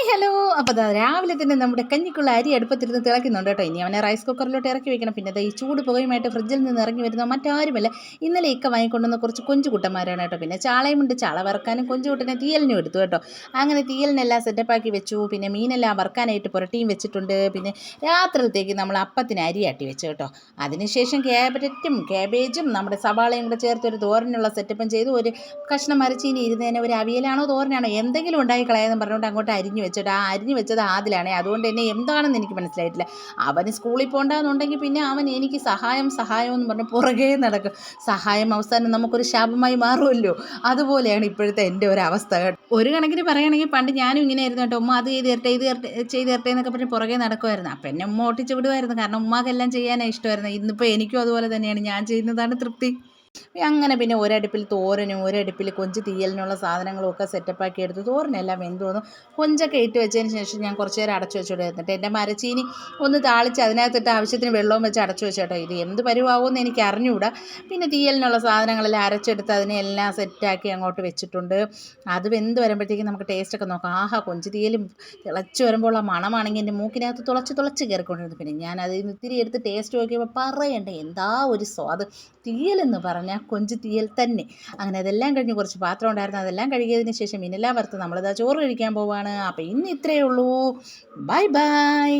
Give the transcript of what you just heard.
Hi hello അപ്പോൾ അതാ രാവിലെ തന്നെ നമ്മുടെ കഞ്ഞിക്കുള്ള അരി അടുപ്പത്തിരുന്ന് തിളയ്ക്കുന്നുണ്ട് കേട്ടോ. ഇനി അവനെ റൈസ് കുക്കറിലോട്ട് ഇറക്കി വെക്കണം. പിന്നെ അതാ ഈ ചൂട് പുകയുമായിട്ട് ഫ്രിഡ്ജിൽ നിന്ന് ഇറങ്ങി വരുന്ന മറ്റാരുമല്ല. ഇന്നലെ ഇക്ക വാങ്ങിക്കൊണ്ടുവന്ന കുറച്ച് കൊഞ്ചു കുട്ടന്മാരാണ് കേട്ടോ. പിന്നെ ചാളയുമുണ്ട് ചാള വറുക്കാനും കൊഞ്ചു കുട്ടനെ തീയലിനും എടുത്തു കേട്ടോ. അങ്ങനെ തീയലിനെല്ലാം സെറ്റപ്പാക്കി വെച്ചു. പിന്നെ മീനെല്ലാം വറുക്കാനായിട്ട് പുരട്ടിയും വെച്ചിട്ടുണ്ട്. പിന്നെ രാത്രിയിലത്തേക്ക് നമ്മൾ അപ്പത്തിന് അരി ആട്ടി വെച്ചു കേട്ടോ. അതിനുശേഷം ക്യാബറ്റും ക്യാബേജും നമ്മുടെ സവാളയും കൂടെ ചേർത്ത് ഒരു തോരനുള്ള സെറ്റപ്പും ചെയ്തു. ഒരു കഷ്ണം മരച്ചീനി ഇരുന്നതിന് ഒരു അവിയലാണോ തോരനാണോ എന്തെങ്കിലും ഉണ്ടായി കളയാന്ന് പറഞ്ഞുകൊണ്ട് അങ്ങോട്ട് അരിഞ്ഞു വെച്ചിട്ട് ആ അരിഞ്ഞു വെച്ചത് ആദിലാണേ. അതുകൊണ്ട് തന്നെ എന്താണെന്ന് എനിക്ക് മനസ്സിലായിട്ടില്ല. അവൻ സ്കൂളിൽ പോകണ്ടെന്നുണ്ടെങ്കിൽ പിന്നെ അവൻ എനിക്ക് സഹായം സഹായം എന്ന് പറഞ്ഞ് പുറകെ നടക്കും. സഹായം അവസാനം നമുക്കൊരു ശാപമായി മാറുമല്ലോ. അതുപോലെയാണ് ഇപ്പോഴത്തെ എന്റെ ഒരു അവസ്ഥ. ഒരു കണക്കിന് പറയുകയാണെങ്കിൽ പണ്ട് ഞാനും ഇങ്ങനെ ആയിരുന്നു കേട്ടോ. ഉമ്മ അത് ചെയ്ത് തരട്ടെ ഇത് ചെയ്ത് തരട്ടെ എന്നൊക്കെ പറഞ്ഞ് പുറകെ നടക്കുമായിരുന്നു. അപ്പം എന്നെ ഉമ്മ ഓട്ടിച്ച് വിടുമായിരുന്നു. കാരണം ഉമ്മാക്കെല്ലാം ചെയ്യാനാണ് ഇഷ്ടമായിരുന്നു ഇന്നിപ്പോൾ എനിക്കും അതുപോലെ തന്നെയാണ്. ഞാൻ ചെയ്യുന്നതാണ് തൃപ്തി. അങ്ങനെ പിന്നെ ഒരടുപ്പിൽ തോരനും ഒരടുപ്പിൽ കൊഞ്ച് തീയലിനുള്ള സാധനങ്ങളും ഒക്കെ സെറ്റപ്പാക്കി എടുത്ത് തോരനെല്ലാം വെന്ത് വന്നു. കൊഞ്ചൊക്കെ ഇട്ട് വെച്ചതിന് ശേഷം ഞാൻ കുറച്ച് നേരം അടച്ചു വെച്ചോട്ട് എന്നിട്ട് എന്റെ മരച്ചീനി ഒന്ന് താളിച്ച് അതിനകത്തിട്ട് ആവശ്യത്തിന് വെള്ളവും വെച്ച് അടച്ചു വെച്ചോട്ടോ ഇത് എന്ത് പരുവാകുമെന്ന് എനിക്ക് അറിഞ്ഞുകൂടാ പിന്നെ തീയലിനുള്ള സാധനങ്ങളെല്ലാം അരച്ചെടുത്ത് അതിനെ എല്ലാം സെറ്റാക്കി അങ്ങോട്ട് വെച്ചിട്ടുണ്ട്. അത് വെന്ത് വരുമ്പോഴത്തേക്കും നമുക്ക് ടേസ്റ്റൊക്കെ നോക്കാം. ആഹാ കൊഞ്ച് തീയലും തിളച്ച് വരുമ്പോൾ ആ മണമാണെങ്കിൽ എന്റെ മൂക്കിനകത്ത് തുളച്ച് തുളച്ച് കയറിക്കൊണ്ടിരുന്നു. പിന്നെ ഞാൻ അതിൽ ഇത്തിരി എടുത്ത് ടേസ്റ്റ് നോക്കിയപ്പോൾ പറയണ്ട എന്താ ഒരു സ്വാദ്? തീയലെന്ന് പറഞ്ഞാൽ കൊഞ്ച് തീയൽ തന്നെ. അങ്ങനെ അതെല്ലാം കഴിഞ്ഞ് കുറച്ച് പാത്രം ഉണ്ടായിരുന്നു. അതെല്ലാം കഴുകിയതിന് ശേഷം മീനെല്ലാം വറുത്ത് നമ്മളിതാ ചോറ് കഴിക്കാൻ പോവാണ്. അപ്പോൾ ഇന്ന് ഇത്രയേ ഉള്ളൂ. Bye bye.